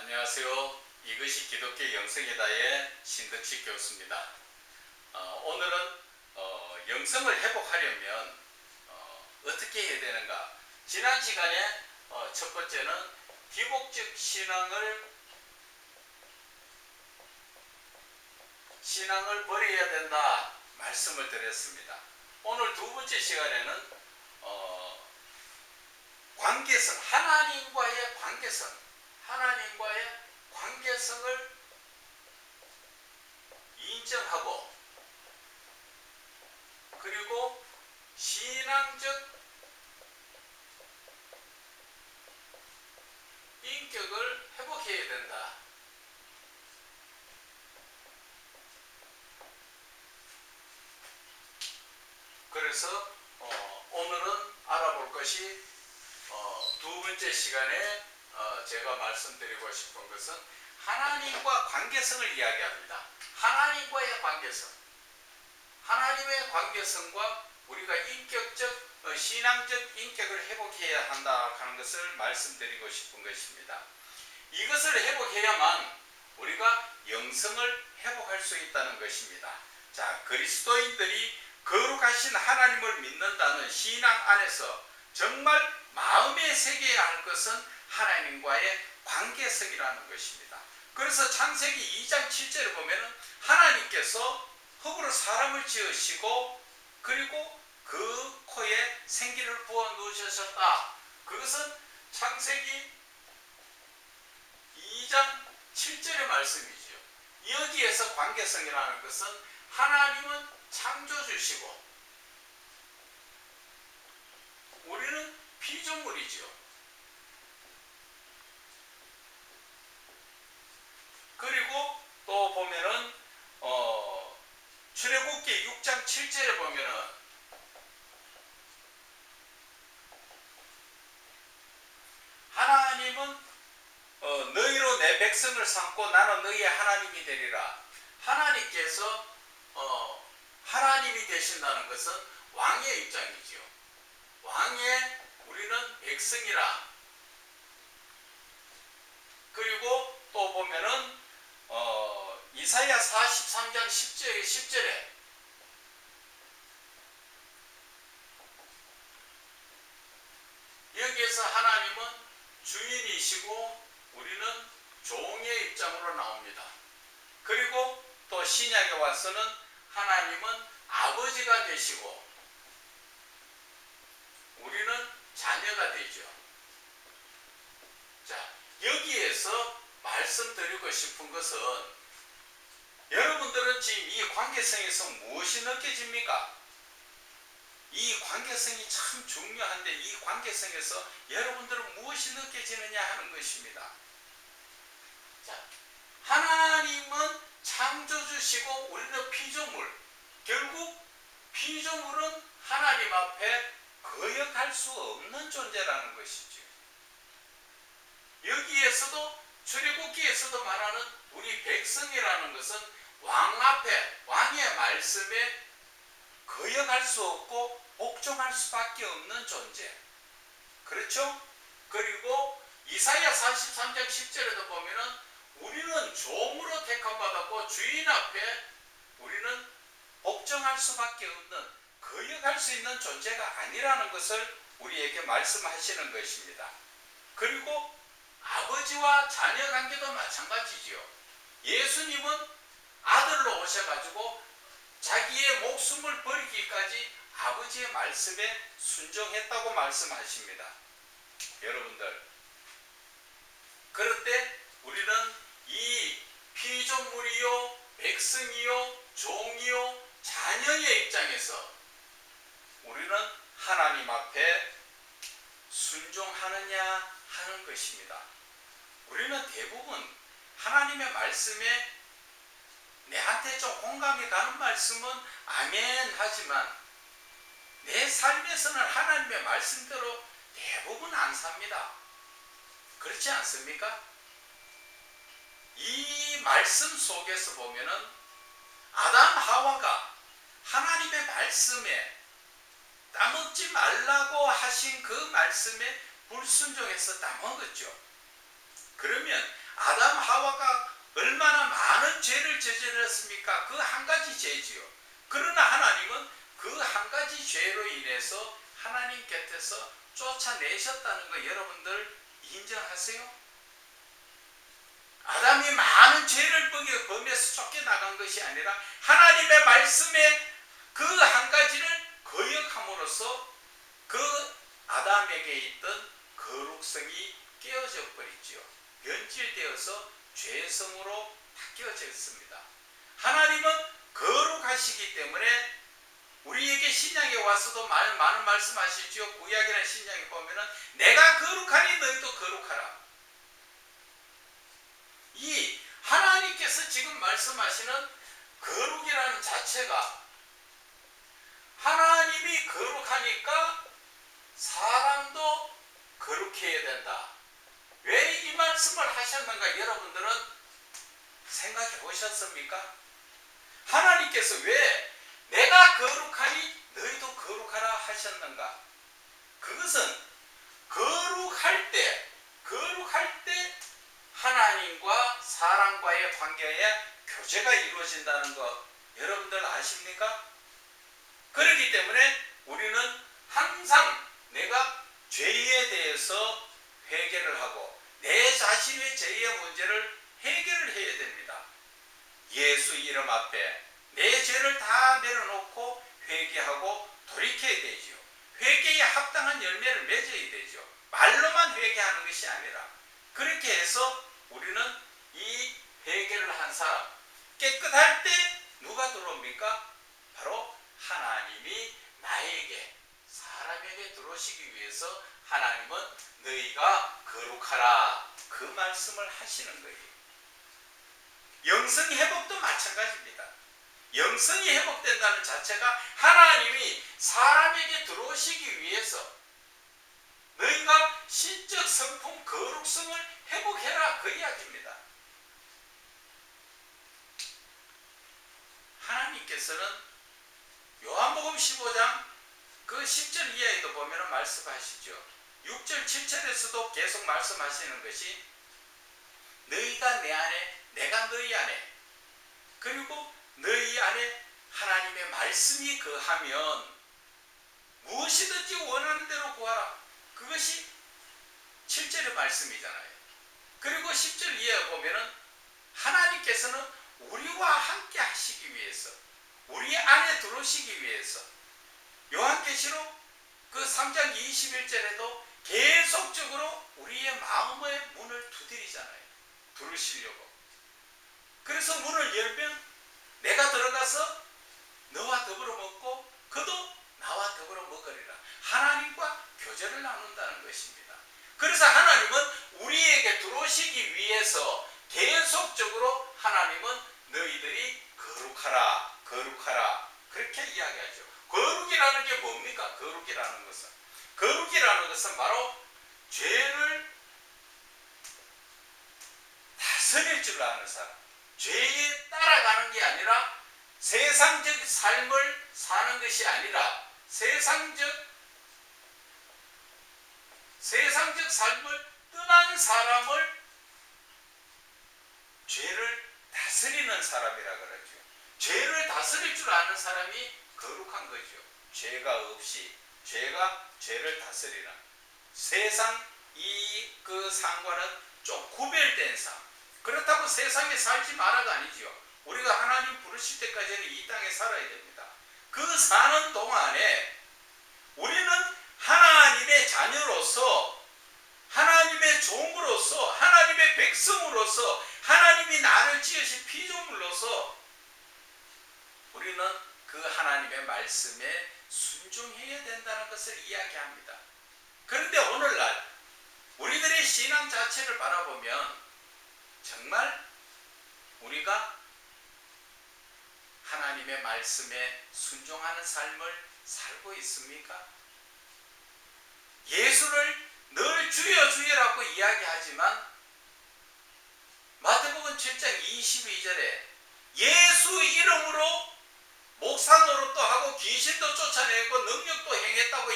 안녕하세요. 이것이 기독교 영성이다의 신덕식 교수입니다. 어, 오늘은 어, 영성을 회복하려면 어, 떻게 해야 되는가? 지난 시간에 어, 첫 번째는 기복적 신앙을 신앙을 버려야 된다 말씀을 드렸습니다. 오늘 두 번째 시간에는 어, 관계성 하나님과의 관계성 하나님과의 관계성을 인정하고 그리고 신앙적 인격을 회복해야 된다. 그래서 어, 오늘은 알아볼 것이 어, 두 번째 시간에 어, 제가 말씀드리고 싶은 것은 하나님과 관계성을 이야기합니다. 하나님과의 관계성. 하나님의 관계성과 우리가 인격적, 어, 신앙적 인격을 회복해야 한다 하는 것을 말씀드리고 싶은 것입니다. 이것을 회복해야만 우리가 영성을 회복할 수 있다는 것입니다. 자, 그리스도인들이 거룩하신 하나님을 믿는다는 신앙 안에서 정말 마음에 새겨야 할 것은 하나님과의 관계성이라는 것입니다. 그래서 창세기 2장 7절에 보면은 하나님께서 흙으로 사람을 지으시고 그리고 그 코에 생기를 부어 놓으셨다. 그것은 창세기 2장 7절의 말씀이죠. 여기에서 관계성이라는 것은 하나님은 창조주시고 우리는 피조물이죠. 그리고 또 보면은 어, 출애굽기 6장 7절에 보면은 하나님은 어, 너희로 내 백성을 삼고 나는 너희의 하나님이 되리라. 하나님께서 어, 하나님이 되신다는 것은 왕의 입장이지요. 왕의 우리는 백성이라. 그리고 또 보면은 어, 이사야 43장 10절 10절에 여기에서 하나님은 주인이시고 우리는 종의 입장으로 나옵니다. 그리고 또 신약에 와서는 하나님은 아버지가 되시고 우리는 자녀가 되죠. 자, 여기에서 말씀드리고 싶은 것은 여러분들은 지금 이 관계성에서 무엇이 느껴집니까? 이 관계성이 참 중요한데 이 관계성에서 여러분들은 무엇이 느껴지느냐 하는 것입니다. 자, 하나님은 창조주시고 우리는 피조물. 결국 피조물은 하나님 앞에 거역할 수 없는 존재라는 것이죠. 여기에서도 출애굽기에서도 말하는 우리 백성이라는 것은 왕 앞에 왕의 말씀에 거역할 수 없고 복종할 수밖에 없는 존재. 그렇죠? 그리고 이사야 43장 10절에도 보면은 우리는 종으로 택함받았고 주인 앞에 우리는 복종할 수밖에 없는 거역할 수 있는 존재가 아니라는 것을 우리에게 말씀하시는 것입니다. 그리고 아버지와 자녀 관계도 마찬가지지요. 예수님은 아들로 오셔가지고 자기의 목숨을 버리기까지 아버지의 말씀에 순종했다고 말씀하십니다. 여러분들. 그런데 우리는 이 피조물이요, 백성이요, 종이요, 자녀의 입장에서 우리는 하나님 앞에 순종하느냐 하는 것입니다. 우리는 대부분 하나님의 말씀에 내한테 좀 공감이 가는 말씀은 아멘 하지만 내 삶에서는 하나님의 말씀대로 대부분 안 삽니다. 그렇지 않습니까? 이 말씀 속에서 보면은 아담 하와가 하나님의 말씀에 따먹지 말라고 하신 그 말씀에 불순종해서 따먹었죠. 그러면 아담 하와가 얼마나 많은 죄를 저질렀습니까? 그 한 가지 죄지요. 그러나 하나님은 그 한 가지 죄로 인해서 하나님 곁에서 쫓아내셨다는 거 여러분들 인정하세요? 아담이 많은 죄를 범해- 범해서 쫓겨나간 것이 아니라 하나님의 말씀에 그 한 가지를 거역함으로써 그 아담에게 있던 거룩성이 깨어져 버리지요. 변질되어서 죄성으로 바뀌어졌습니다. 하나님은 거룩하시기 때문에 우리에게 신약에 와서도 많은, 말씀하시죠. 구약이나 신약에 보면은 내가 거룩하니 너희도 거룩하라. 이 하나님께서 지금 말씀하시는 거룩이라는 자체가 하나님이 거룩하니까 사람도 거룩해야 된다. 왜 이 말씀을 하셨는가 여러분들은 생각해 보셨습니까? 하나님께서 왜 내가 거룩하니 너희도 거룩하라 하셨는가? 그것은 거룩할 때, 거룩할 때 하나님과 사람과의 관계에 교제가 이루어진다는 것 여러분들 아십니까? 그렇기 때문에 우리는 항상 내가 죄에 대해서 회개를 하고 내 자신의 죄의 문제를 해결을 해야 됩니다. 예수 이름 앞에 내 죄를 다 내려놓고 회개하고 돌이켜야 되지요. 회개에 합당한 열매를 맺어야 되죠. 말로만 회개하는 것이 아니라 그렇게 해서 우리는 이 회개를 한 사람 깨끗할 때 누가 들어옵니까? 바로 하나님이 나에게 사람에게 들어오시기 위해서 하나님은 너희가 거룩하라 그 말씀을 하시는 거예요. 영성 회복도 마찬가지입니다. 영성이 회복된다는 자체가 하나님이 사람에게 들어오시기 위해서 너희가 신적 성품 거룩성을 회복해라 그 이야기입니다. 하나님께서는 요한복음 15장 그 10절 이하에도 보면 말씀하시죠. 6절 7절에서도 계속 말씀하시는 것이 너희가 내 안에 내가 너희 안에 그리고 너희 안에 하나님의 말씀이 거하면 무엇이든지 원하는 대로 구하라. 그것이 7절의 말씀이잖아요. 그리고 10절 이하에 보면은 하나님께서는 우리와 함께 하시기 위해서 우리 안에 들어오시기 위해서 요한계시록 그 3장 21절에도 계속적으로 우리의 마음의 문을 두드리잖아요. 들으시려고. 그래서 문을 열면 내가 들어가서 너와 더불어 먹고 그도 나와 더불어 먹으리라. 하나님과 교제를 나눈다는 것입니다. 그래서 하나님은 우리에게 들어오시기 위해서 계속적으로 하나님은 너희들이 거룩하라, 거룩하라. 그렇게 이야기하죠. 거룩이라는 게 뭡니까? 거룩이라는 것은. 거룩이라는 것은 바로 죄를 다스릴 줄 아는 사람. 죄에 따라가는 게 아니라 세상적 삶을 사는 것이 아니라 세상적 세상적 삶을 떠난 사람을 죄를 다스리는 사람이라 그러죠. 죄를 다스릴 줄 아는 사람이 거룩한 거죠. 죄가 없이 죄가 죄를 다스리는 세상 이 그 상과는 좀 구별된 삶. 그렇다고 세상에 살지 말아가 아니지요. 우리가 하나님 부르실 때까지는 이 땅에 살아야 됩니다. 그 사는 동안에 우리는 하나님의 자녀로서 하나님의 종으로서 하나님의 백성으로서 하나님이 나를 지으신 피조물로서 우리는 그 하나님의 말씀에 순종해야 된다는 것을 이야기합니다. 그런데 오늘날 우리들의 신앙 자체를 바라보면 정말 우리가 하나님의 말씀에 순종하는 삶을 살고 있습니까? 예수를 늘 주여 주여라고 이야기하지만 마태복음 7장 22절에 예수 이름으로 목사 노릇도 하고 귀신도 쫓아내고 능력도 행했다고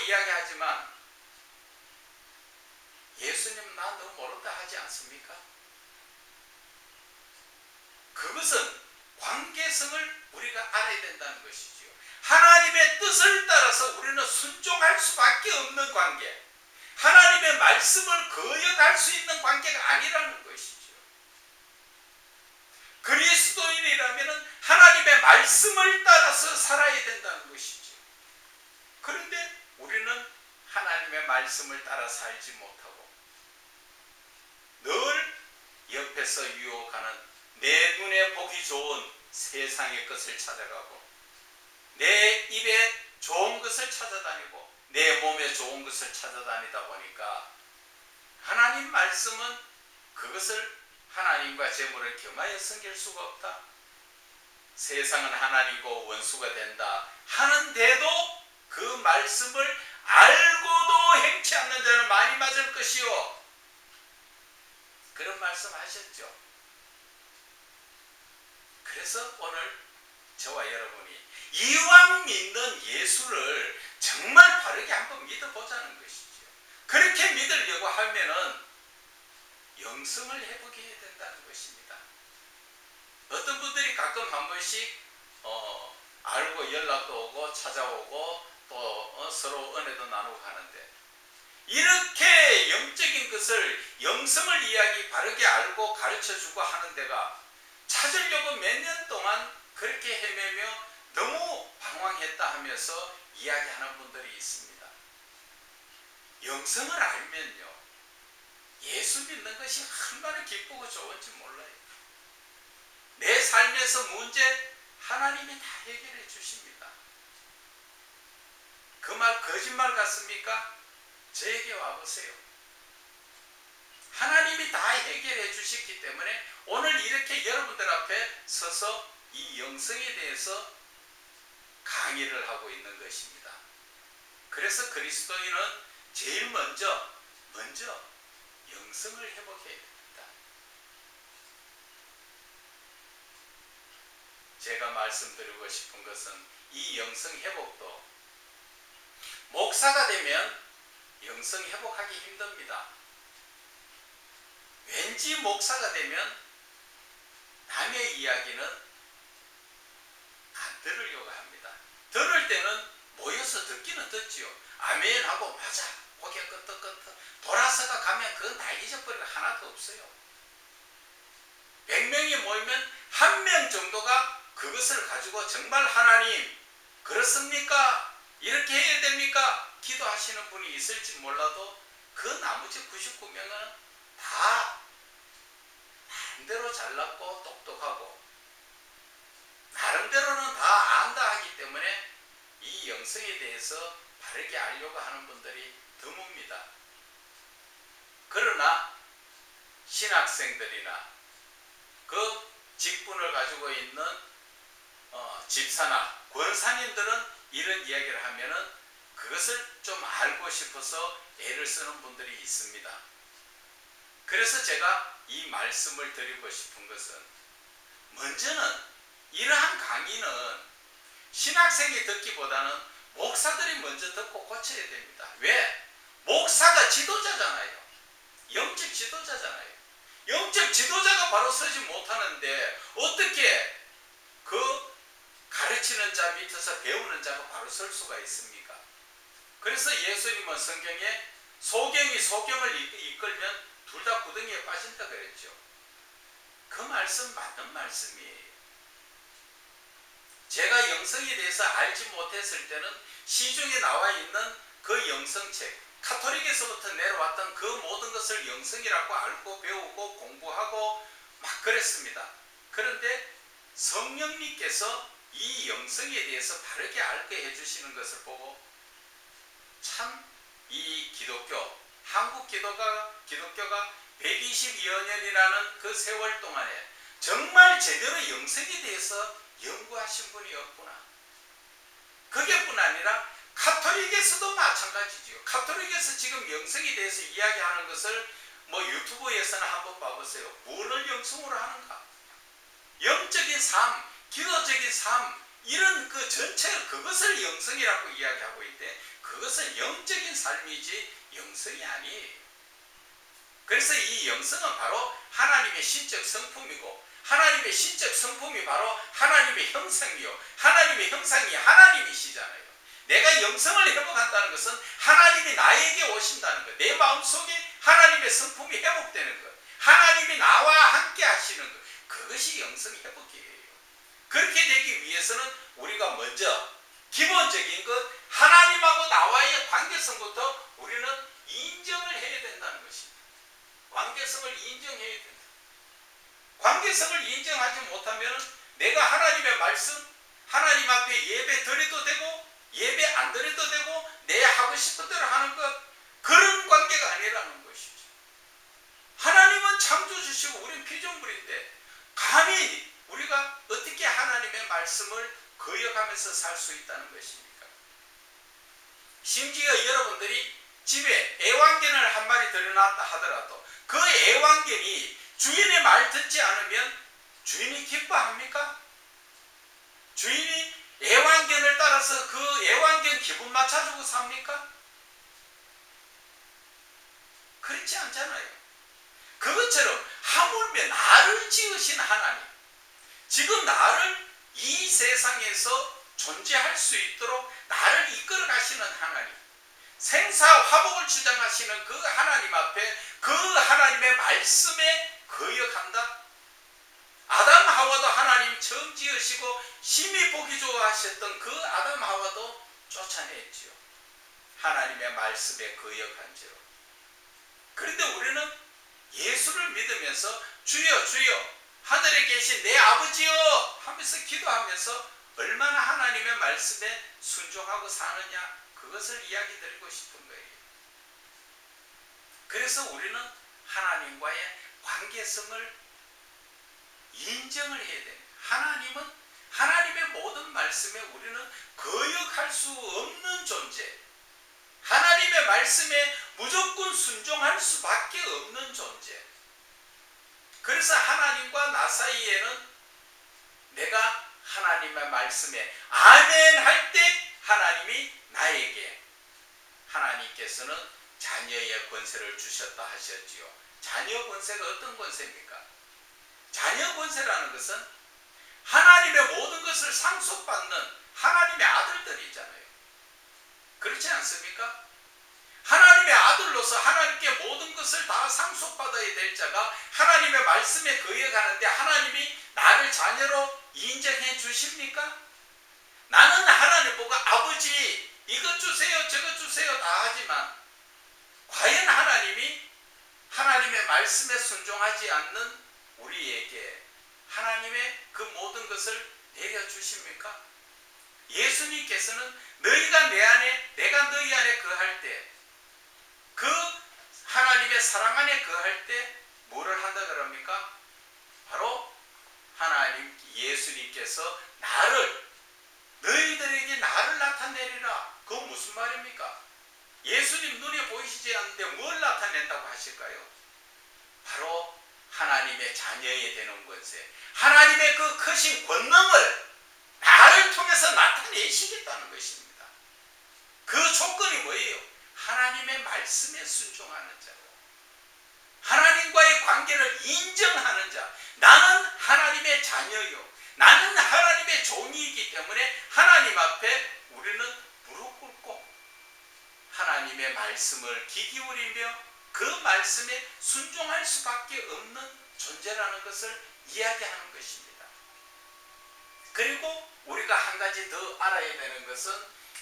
그것은 관계성을 우리가 알아야 된다는 것이지요. 하나님의 뜻을 따라서 우리는 순종할 수밖에 없는 관계. 하나님의 말씀을 거역할 수 있는 관계가 아니라는 것이죠. 그리스도인이라면 하나님의 말씀을 따라서 살아야 된다는 것이죠. 그런데 우리는 하나님의 말씀을 따라 살지 못하고 늘 옆에서 유혹하는 내 눈에 보기 좋은 세상의 것을 찾아가고 내 입에 좋은 것을 찾아다니고 내 몸에 좋은 것을 찾아다니다 보니까 하나님 말씀은 그것을 하나님과 재물을 겸하여 섬길 수가 없다. 세상은 하나님과 원수가 된다. 하는데도 그 말씀을 알고도 행치 않는 자는 많이 맞을 것이요. 그런 말씀 하셨죠. 그래서 오늘 저와 여러분이 이왕 믿는 예수를 정말 바르게 한번 믿어보자는 것이죠. 그렇게 믿으려고 하면은 영성을 회복해야 된다는 것입니다. 어떤 분들이 가끔 한 번씩 어, 알고 연락도 오고 찾아오고 또 어, 서로 은혜도 나누고 하는데 이렇게 영적인 것을 영성을 이야기 바르게 알고 가르쳐 주고 하는 데가 찾으려고 몇 년 동안 그렇게 헤매며 너무 방황했다 하면서 이야기하는 분들이 있습니다. 영성을 알면요. 예수 믿는 것이 얼마나 기쁘고 좋은지 몰라요. 내 삶에서 문제 하나님이 다 해결해 주십니다. 그 말 거짓말 같습니까? 저에게 와보세요. 하나님이 다 해결해 주셨기 때문에 오늘 이렇게 여러분들 앞에 서서 이 영성에 대해서 강의를 하고 있는 것입니다. 그래서 그리스도인은 제일 먼저, 먼저 영성을 회복해야 됩니 제가 말씀드리고 싶은 것은 이 영성 회복도 목사가 되면 영성 회복하기 힘듭니다. 왠지 목사가 되면 남의 이야기는 안 들으려고 합니다. 들을 때는 모여서 듣기는 듣지요. 아멘 하고 맞아. 고개 끄덕끄덕 돌아서가 가면 그건 다 잊어버리고 하나도 없어요. 100명이 모이면 한 명 정도가 그것을 가지고 정말 하나님 그렇습니까? 이렇게 해야 됩니까? 기도하시는 분이 있을지 몰라도 그 나머지 99명은 다 마음대로 잘났고 똑똑하고 나름대로는 다 안다 하기 때문에 이 영성에 대해서 바르게 알려고 하는 분들이 드뭅니다. 그러나 신학생들이나 그 직분을 가지고 있는 어, 집사나 권사님들은 이런 이야기를 하면은 그것을 좀 알고 싶어서 애를 쓰는 분들이 있습니다. 그래서 제가 이 말씀을 드리고 싶은 것은 먼저는 이러한 강의는 신학생이 듣기보다는 목사들이 먼저 듣고 고쳐야 됩니다. 왜? 목사가 지도자잖아요. 영적 지도자잖아요. 영적 지도자가 바로 서지 못하는데 어떻게 그 가르치는 자 밑에서 배우는 자가 바로 설 수가 있습니까? 그래서 예수님은 성경에 소경이 소경을 이끌면 둘 다 구덩이에 빠진다 그랬죠. 그 말씀 맞는 말씀이에요. 제가 영성에 대해서 알지 못했을 때는 시중에 나와 있는 그 영성책, 카톨릭에서부터 내려왔던 그 모든 것을 영성이라고 알고 배우고 공부하고 막 그랬습니다. 그런데 성령님께서 이 영성에 대해서 바르게 알게 해주시는 것을 보고 참 이 기독교, 한국 기독가, 기독교가 122여 년이라는 그 세월 동안에 정말 제대로 영성에 대해서 연구하신 분이 없구나. 그게뿐 아니라 카톨릭에서도 마찬가지지요. 카톨릭에서 지금 영성에 대해서 이야기하는 것을 뭐 유튜브에서는 한번 봐보세요. 무엇을 영성으로 하는가? 영적인 삶, 기도적인 삶, 이런 그 전체 그것을 영성이라고 이야기하고 있대. 그것은 영적인 삶이지 영성이 아니에요. 그래서 이 영성은 바로 하나님의 신적 성품이고 하나님의 신적 성품이 바로 하나님의 형상이요. 하나님의 형상이 하나님이시잖아요. 내가 영성을 회복한다는 것은 하나님이 나에게 오신다는 것. 내 마음속에 하나님의 성품이 회복되는 것. 하나님이 나와 함께 하시는 것. 그것이 영성 회복이에요. 그렇게 되기 위해서는 우리가 먼저 기본적인 것 하나님하고 나와의 관계성부터 우리는 인정을 해야 된다는 것입니다. 관계성을 인정해야 된다. 관계성을 인정하지 못하면 내가 하나님의 말씀, 하나님 앞에 예배 드려도 되고 예배 안 드려도 되고 내 하고 싶은 대로 하는 것 그런 관계가 아니라는 것이죠. 하나님은 창조주시고 우리는 피조물인데 감히 우리가 어떻게 말씀을 거역하면서 살 수 있다는 것입니까? 심지어 여러분들이 집에 애완견을 한 마리 들여놨다 하더라도 그 애완견이 주인의 말 듣지 않으면 주인이 기뻐합니까? 주인이 애완견을 따라서 그 애완견 기분 맞춰주고 삽니까? 그렇지 않잖아요. 그것처럼 하물며 나를 지으신 하나님, 지금 나를 이 세상에서 존재할 수 있도록 나를 이끌어 가시는 하나님, 생사 화복을 주장하시는 그 하나님 앞에 그 하나님의 말씀에 거역한다? 아담 하와도 하나님 처음 지으시고 심히 보기 좋아하셨던 그 아담 하와도 쫓아냈지요. 하나님의 말씀에 거역한지로. 그런데 우리는 예수를 믿으면서 주여 주여 하늘에 계신 내 아버지여 하면서 기도하면서 얼마나 하나님의 말씀에 순종하고 사느냐 그것을 이야기 드리고 싶은 거예요. 그래서 우리는 하나님과의 관계성을 인정을 해야 돼요. 하나님은 하나님의 모든 말씀에 우리는 거역할 수 없는 존재. 하나님의 말씀에 무조건 순종할 수밖에 없는 존재. 그래서 하나님과 나 사이에는 내가 하나님의 말씀에 아멘 할 때 하나님이 나에게 하나님께서는 자녀의 권세를 주셨다 하셨지요. 자녀 권세가 어떤 권세입니까? 자녀 권세라는 것은 하나님의 모든 것을 상속받는 하나님의 아들들이잖아요. 그렇지 않습니까? 하나님의 아들로서 하나님께 모든 것을 다 상속받아야 될 자가 하나님의 말씀에 거역하는데 하나님이 나를 자녀로 인정해 주십니까? 나는 하나님 보고 아버지 이것 주세요 저것 주세요 다 하지만 과연 하나님이 하나님의 말씀에 순종하지 않는 우리에게 하나님의 그 모든 것을 내려주십니까? 예수님께서는 너희가 내 안에 내가 너희 안에 거할 때 그 하나님의 사랑 안에 거할 때 뭐를 한다 그럽니까? 바로 하나님 예수님께서 나를 너희들에게 나를 나타내리라. 그거 무슨 말입니까? 예수님 눈에 보이시지 않는데 뭘 나타낸다고 하실까요? 바로 하나님의 자녀에 되는 권세, 하나님의 그 크신 권능을 나를 통해서 나타내시겠다는 것입니다. 그 조건이 뭐예요? 하나님의 말씀에 순종하는 자고, 하나님과의 관계를 인정하는 자, 나는 하나님의 자녀요. 나는 하나님의 종이기 때문에 하나님 앞에 우리는 무릎 꿇고 하나님의 말씀을 귀 기울이며 그 말씀에 순종할 수밖에 없는 존재라는 것을 이야기하는 것입니다. 그리고 우리가 한 가지 더 알아야 되는 것은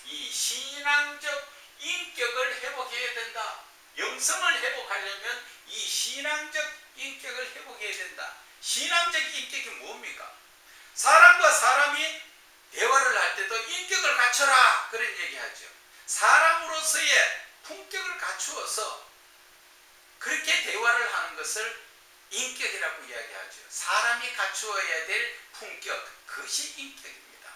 이 신앙적 인격을 회복해야 된다. 영성을 회복하려면 이 신앙적 인격을 회복해야 된다. 신앙적 인격이 뭡니까? 사람과 사람이 대화를 할 때도 인격을 갖춰라 그런 얘기하죠. 사람으로서의 품격을 갖추어서 그렇게 대화를 하는 것을 인격이라고 이야기하죠. 사람이 갖추어야 될 품격 그것이 인격입니다.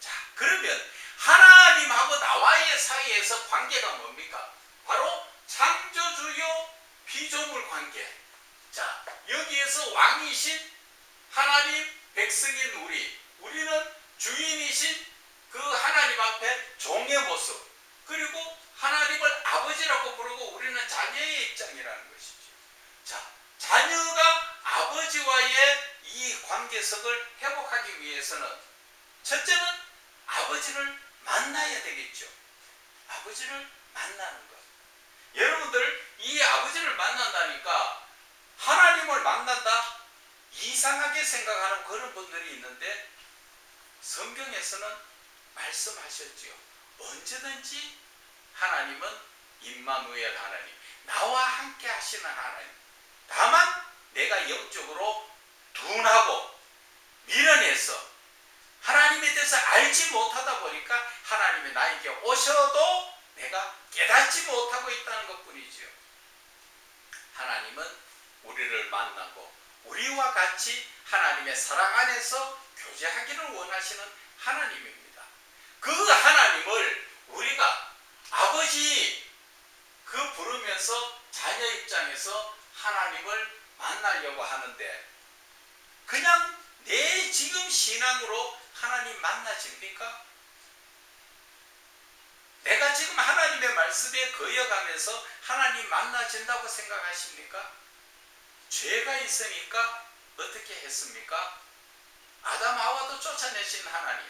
자 그러면 하나님하고 나와의 사이에서 관계가 뭡니까? 바로 창조주요 피조물 관계. 자 여기에서 왕이신 하나님 백성인 우리, 우리는 주인이신 그 하나님 앞에 종의 모습, 그리고 하나님을 아버지라고 부르고 우리는 자녀의 입장이라는 것이죠. 자, 자녀가 아버지와의 이 관계성을 회복하기 위해서는 첫째는 아버지를 만나야 되겠죠. 아버지를 만나는 것. 여러분들 이 아버지를 만난다니까 하나님을 만난다 이상하게 생각하는 그런 분들이 있는데 성경에서는 말씀하셨지요. 언제든지 하나님은 임마누엘 하나님, 나와 함께 하시는 하나님. 다만 내가 영적으로 둔하고 미련해서 하나님에 대해서 알지 못하다 보니까 하나님이 나에게 오셔도 내가 깨닫지 못하고 있다는 것 뿐이지요. 하나님은 우리를 만나고 우리와 같이 하나님의 사랑 안에서 교제하기를 원하시는 하나님입니다. 그 하나님을 우리가 아버지 그 부르면서 자녀 입장에서 하나님을 만나려고 하는데 그냥 내 지금 신앙으로 하나님 만나십니까? 내가 지금 하나님의 말씀에 거여가면서 하나님 만나진다고 생각하십니까? 죄가 있으니까 어떻게 했습니까? 아담 하와도 쫓아내신 하나님.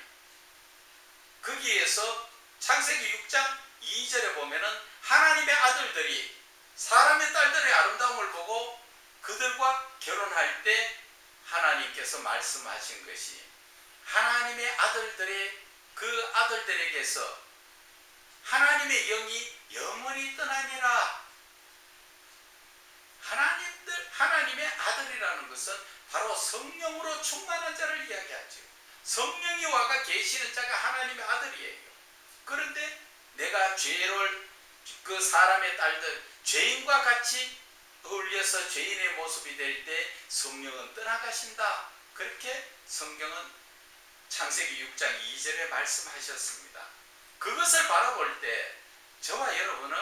거기에서 창세기 6장 2절에 보면은 하나님의 아들들이 사람의 딸들의 아름다움을 보고 그들과 결혼할 때 하나님께서 말씀하신 것이 하나님의 아들들의 그 아들들에게서 하나님의 영이 영원히 떠나니라. 하나님들 하나님의 아들이라는 것은 바로 성령으로 충만한 자를 이야기하죠. 성령이 와가 계시는 자가 하나님의 아들이에요. 그런데 내가 죄를 그 사람의 딸들 죄인과 같이 어울려서 죄인의 모습이 될 때 성령은 떠나가신다. 그렇게 성경은 창세기 6장 2절에 말씀하셨습니다. 그것을 바라볼 때 저와 여러분은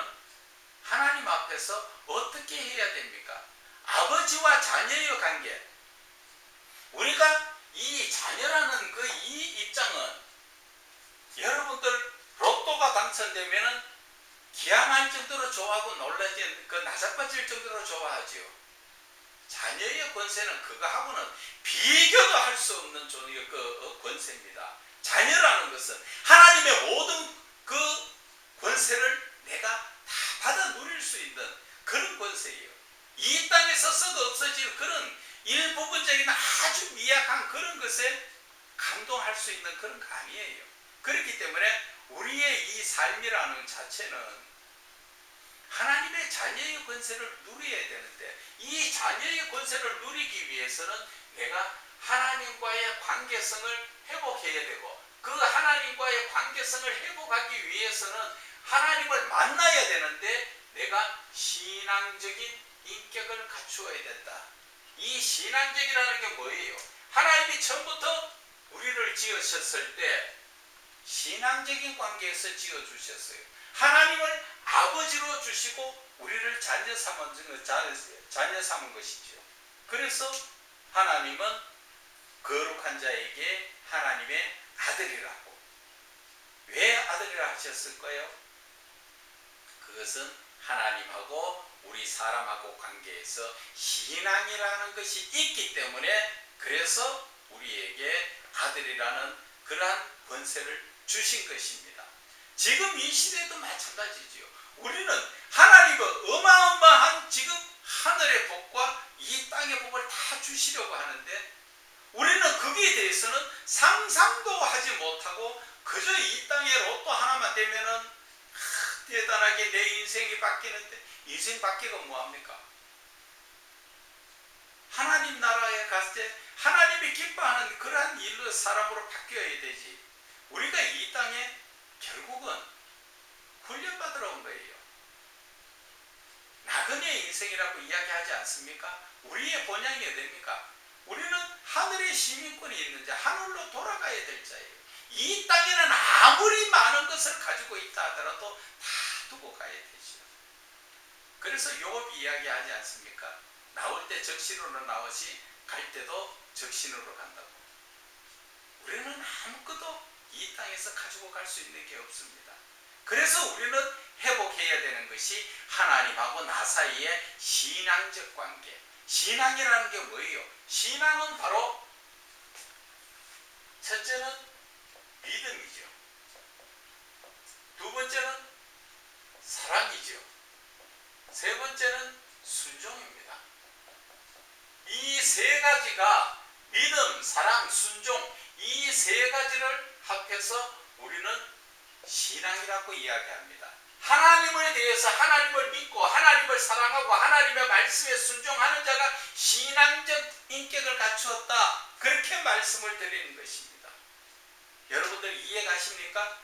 하나님 앞에서 어떻게 해야 됩니까? 아버지와 자녀의 관계. 우리가 이 자녀라는 그 이 입장은 여러분들 로또가 당첨되면은 기함할 정도로 좋아하고 놀라지 그 나자빠질 정도로 좋아하지요. 자녀의 권세는 그거하고는 비교도 할 수 없는 존의 그 어, 권세입니다. 자녀라는 것은 하나님의 모든 그 권세를 내가 다 받아 누릴 수 있는 그런 권세예요. 이 땅에서 썩어 없어질 그런 일부분적인 아주 미약한 그런 것에 감동할 수 있는 그런 거 아니에요. 그렇기 때문에 우리의 이 삶이라는 자체는 하나님의 자녀의 권세를 누려야 되는데 이 자녀의 권세를 누리기 위해서는 내가 하나님과의 관계성을 회복해야 되고 그 하나님과의 관계성을 회복하기 위해서는 하나님을 만나야 되는데 내가 신앙적인 인격을 갖추어야 된다. 이 신앙적이라는 게 뭐예요? 하나님이 처음부터 우리를 지으셨을 때 신앙적인 관계에서 지어주셨어요. 하나님을 아버지로 주시고 우리를 자녀 삼은, 자녀 삼은 것이죠. 그래서 하나님은 거룩한 자에게 하나님의 아들이라고. 왜 아들이라 하셨을까요? 그것은 하나님하고 우리 사람하고 관계에서 신앙이라는 것이 있기 때문에 그래서 우리에게 아들이라는 그러한 권세를 주신 것입니다. 지금 이 시대도 마찬가지지요. 우리는 하나님의 어마어마한 지금 하늘의 복과 이 땅의 복을 다 주시려고 하는데 우리는 거기에 대해서는 상상도 하지 못하고 그저 이 땅에 로또 하나만 되면은 하, 대단하게 내 인생이 바뀌는데 인생 바뀌고 뭐합니까? 하나님 나라에 갔을 때 하나님이 기뻐하는 그러한 일로 사람으로 바뀌어야 되지. 우리가 이 땅에 결국은 훈련받으러 온 거예요. 나그네의 인생이라고 이야기하지 않습니까? 우리의 본향이 됩니까? 우리는 하늘의 시민권이 있는지 하늘로 돌아가야 될 자예요. 이 땅에는 아무리 많은 것을 가지고 있다 하더라도 다 두고 가야 되죠. 그래서 욥이 이야기하지 않습니까? 나올 때 적신으로 나오시 갈 때도 적신으로 간다고. 우리는 아무것도 이 땅에서 가지고 갈 수 있는 게 없습니다. 그래서 우리는 회복해야 되는 것이 하나님하고 나 사이의 신앙적 관계. 신앙이라는 게 뭐예요? 신앙은 바로 첫째는 믿음이죠. 두 번째는 사랑이죠. 세 번째는 순종입니다. 이 세 가지가 믿음, 사랑, 순종 이 세 가지를 합해서 우리는 신앙이라고 이야기합니다. 하나님에 대해서 하나님을 믿고 하나님을 사랑하고 하나님의 말씀에 순종하는 자가 신앙적 인격을 갖추었다. 그렇게 말씀을 드리는 것입니다. 여러분들 이해 가십니까?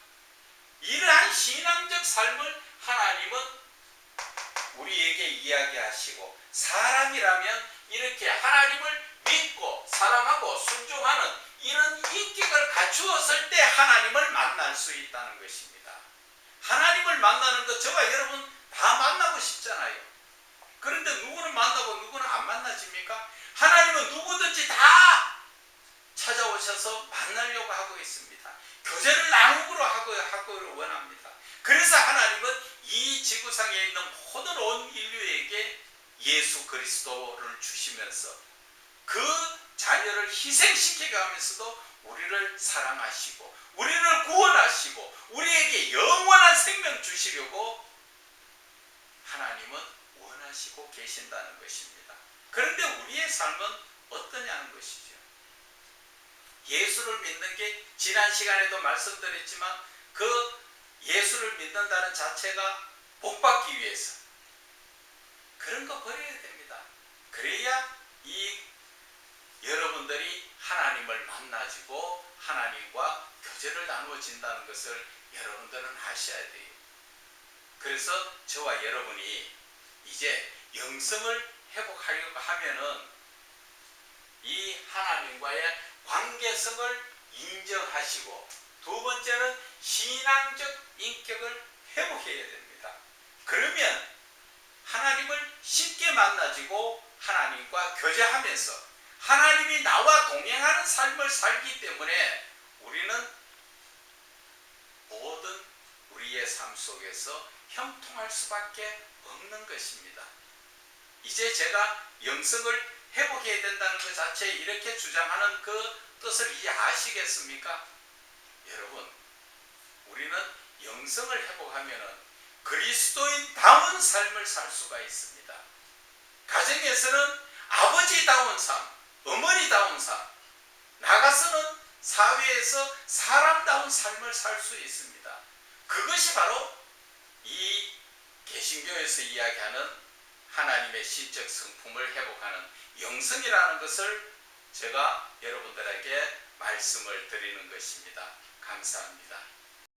이러한 신앙적 삶을 하나님은 우리에게 이야기하시고 사람이라면 이렇게 하나님을 믿고 사랑하고 순종하는 이런 인격을 갖추었을 때 하나님을 만날 수 있다는 것입니다. 하나님을 만나는 것 저와 여러분 다 만나고 싶잖아요. 그런데 누구는 만나고 누구는 안 만나집니까? 하나님은 누구든지 다 찾아오셔서 만나려고 하고 있습니다. 교제를 나누고로 하고 하고를 원합니다. 그래서 하나님은 이 지구상에 있는 모든 온 인류에게 예수 그리스도를 주시면서 그 자녀를 희생시켜 가면서도 우리를 사랑하시고 우리를 구원하시고 우리에게 영원한 생명 주시려고 하나님은 원하시고 계신다는 것입니다. 그런데 우리의 삶은 어떠냐는 것이죠. 예수를 믿는 게 지난 시간에도 말씀드렸지만 그 예수를 믿는다는 자체가 복받기 위해서 그런 거 버려야 됩니다. 그래야 이 여러분들이 하나님을 만나지고 하나님과 교제를 나누어진다는 것을 여러분들은 아셔야 돼요. 그래서 저와 여러분이 이제 영성을 회복하려고 하면은 이 하나님과의 관계성을 인정하시고 두 번째는 신앙적 인격을 회복해야 됩니다. 그러면 하나님을 쉽게 만나지고 하나님과 교제하면서 하나님이 나와 동행하는 삶을 살기 때문에 우리는 모든 우리의 삶 속에서 형통할 수밖에 없는 것입니다. 이제 제가 영성을 회복해야 된다는 것 자체에 이렇게 주장하는 그 뜻을 이제 아시겠습니까? 여러분, 우리는 영성을 회복하면은 그리스도인다운 삶을 살 수가 있습니다. 가정에서는 아버지다운 삶, 어머니다운 삶, 나가서는 사회에서 사람다운 삶을 살 수 있습니다. 그것이 바로 이 개신교에서 이야기하는 하나님의 신적 성품을 회복하는 영성이라는 것을 제가 여러분들에게 말씀을 드리는 것입니다. 감사합니다.